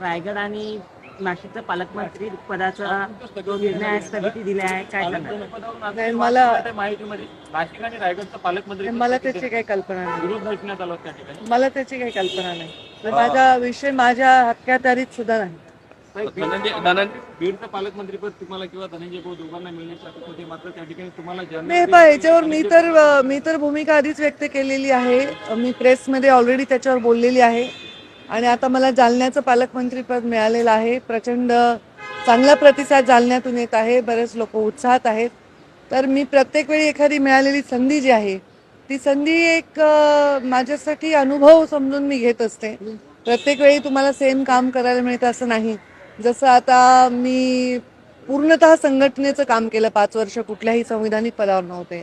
रायगड आणि नाशिकचा पालकमंत्री पदाचा जो निर्णय आहे स्थगिती दिला आहे काय मला- माहितीमध्ये नाशिक आणि रायगडचा पालकमंत्री मला त्याची काही कल्पना नाही. विरोध दर्शनात आला होता त्या ठिकाणी मला त्याची काही कल्पना नाही. तर माझा विषय माझ्या हक्क्यादारीत सुद्धा नाही. धनंजय धनंजय बीडचं पालकमंत्रीपद तुम्हाला किंवा धनंजय भाऊ दोघांना मिळण्यासाठी होते मात्र त्या ठिकाणी तुम्हाला नाही जनतेने- पहा याच्यावर मी तर मी तर भूमिका आधीच व्यक्त केलेली आहे. मी प्रेसमध्ये ऑलरेडी त्याच्यावर बोललेली आहे. आणि आता मला जालन्याचं पालकमंत्रीपद मिळालेलं आहे. प्रचंड चांगला प्रतिसाद जालन्यातून येत आहे. बरेच लोक उत्साहात आहेत. तर मी प्रत्येक वेळी एखादी मिळालेली संधी जी आहे ती संधी एक माझ्यासाठी अनुभव समजून मी घेत असते. प्रत्येक वेळी तुम्हाला सेम काम करायला मिळतं असं नाही. जसं आता मी पूर्णतः संघटनेचं काम केलं पाच वर्ष कुठल्याही संविधानिक पदावर नव्हते.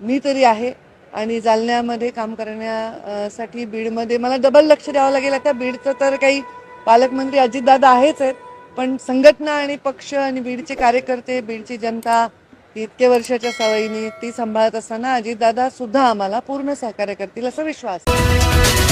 मी तरी आहे आणि जालन्यामध्ये काम करण्यासाठी बीडमध्ये मला डबल लक्ष द्यावं लागेल आता बीडचं तर काही पालकमंत्री अजितदादा आहेच आहेत पण संघटना आणि पक्ष आणि बीडचे कार्यकर्ते बीडची जनता इतके वर्षाच्या सवयीने ती सांभाळत असताना अजितदादा सुद्धा आम्हाला पूर्ण सहकार्य करतील असा विश्वास आहे.